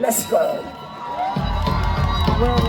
Let's go. 뭐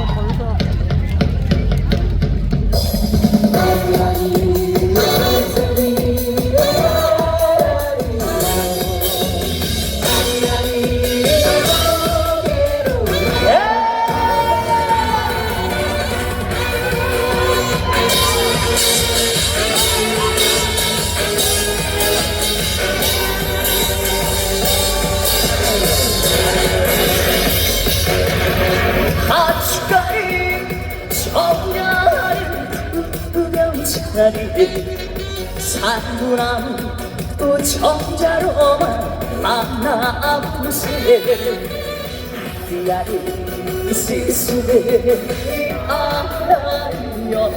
우병차리 산구나무 또 정자로만 만나 보세. 아리아리 스스레 아라리여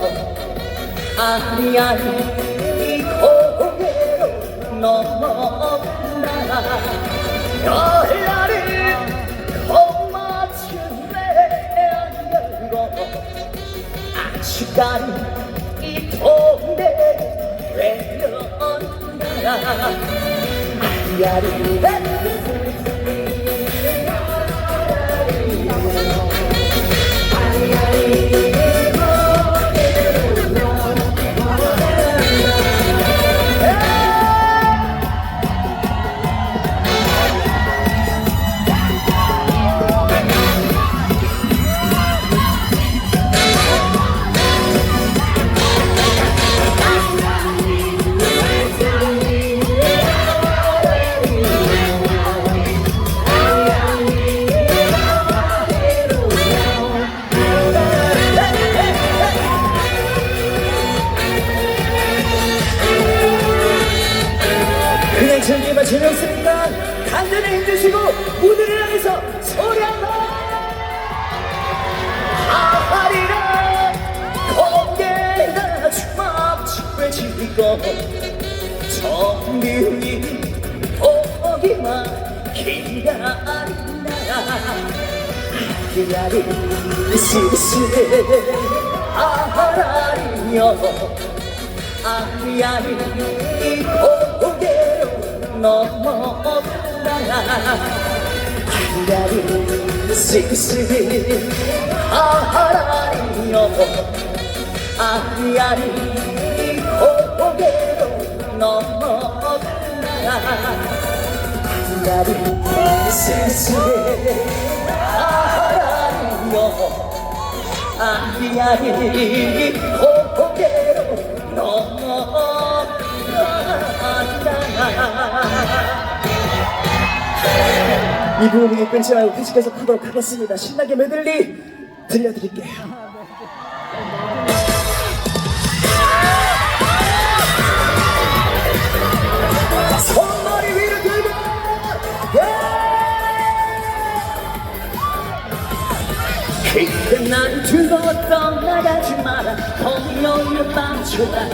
아리아리 이 고개로 넘어간다 열날을 콩맞춘 내 열고 아직까지 이 동네. 외면다 아리아리. 그 냥 즐기면 재미없으니까 간단히 힘드시고 무대를 향해서 소리 한번 아하리라. 고개가 주먹집을 쥐고 정들이 보기만 기다린다. 기다리 스스레 아하라리여 아리아리 이 고개로 넘어간다 아리아리 스스레 아하라리여 아리아리 이 고개로 넘어간다 아리아리 스스레 아하라리여 아리아리 고개로 넘어간다 이 부분이 끊지 말고 계속해서 가도록 하겠습니다. 신나게 메들리 들려드릴게요. 그때 난 두고 떠나가지 마라. 공룡을 멈춰라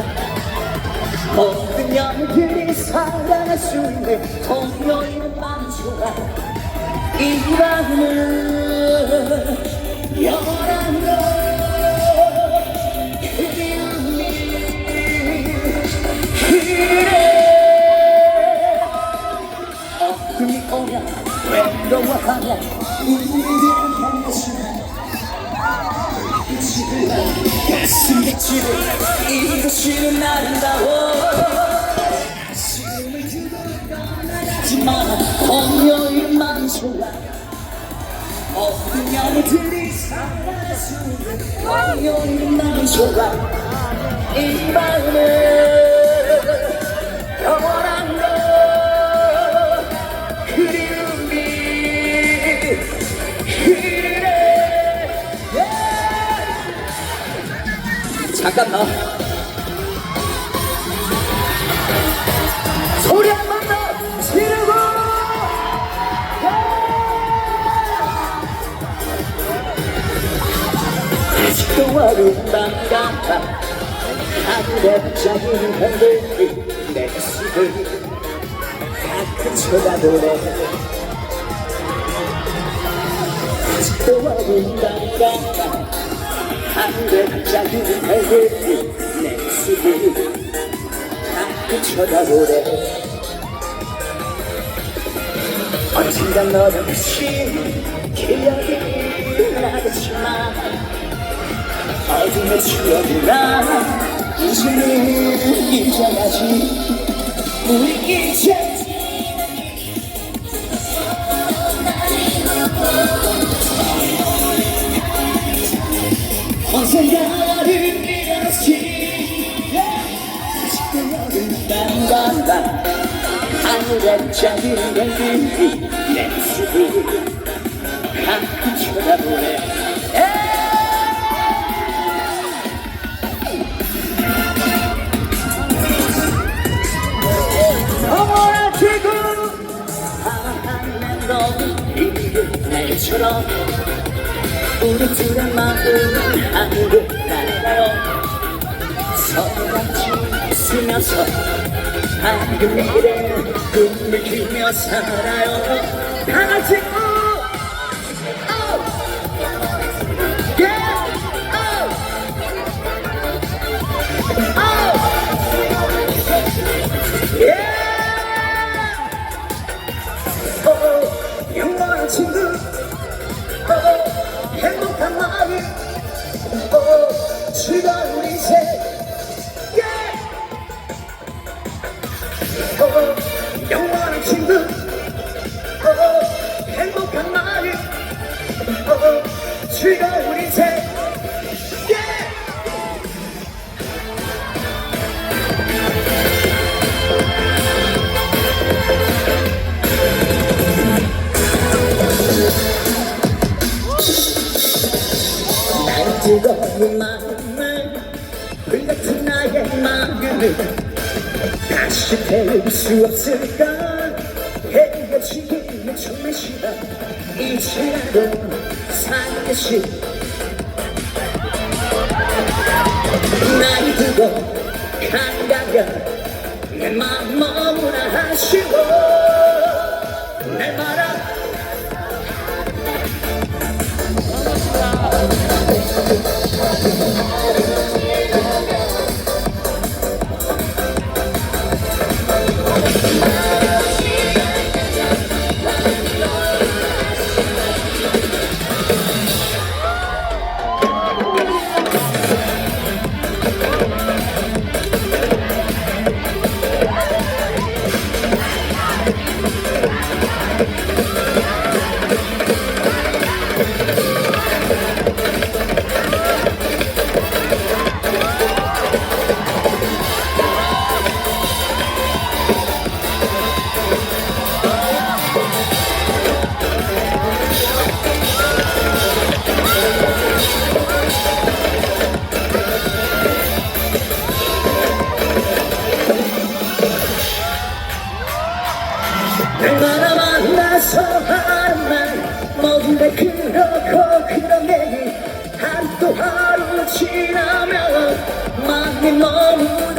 모든 연들이 살아날 수 있는 공룡을 멈춰라 이 밤은 영원한 너 그리움이 그래 어둠이 오면 외로워하면 반드시 가슴에 집을 이것이는 아름다워 가슴을 두고 떠나가지 마라 공연일만 좋아 살아날 수 있는 공연일만 좋아 이 마음은 영원한 너 그리움이 그래. 잠깐만 같아 하늘에 작은 흔들리 내 모습을 가끔 쳐다보네 아직도 같아 하늘에 작은 별들이 내 모습을 가끔 쳐다보네 언젠가 너를 다시 모든 추억이라 이제는 잊어야지. 우리 이제 언젠가를 잃었지. 그녀를 딴간다 하늘에 별들이 내 모습을 가끔 쳐다보네 어머나 지금 하나는 너는 내처럼 우리 둘의 마음은 하늘을 날아가요. 서로 같이 웃으면서 밝은 미래 꿈을 키며 살아요. 다 같이 인생 예! 날 뜨거운 마음을 불같은 나의 마음을 다시 태울 수 없을까? 헤어지기는 정말 싫어. 이제라도 살듯이 간다며 내 마음 너무나 아쉬워 날 말아 얼마나 만나서 하는 말 뭐든데 그렇고 그런 얘기 하루 또 하루 지나면 많이 너무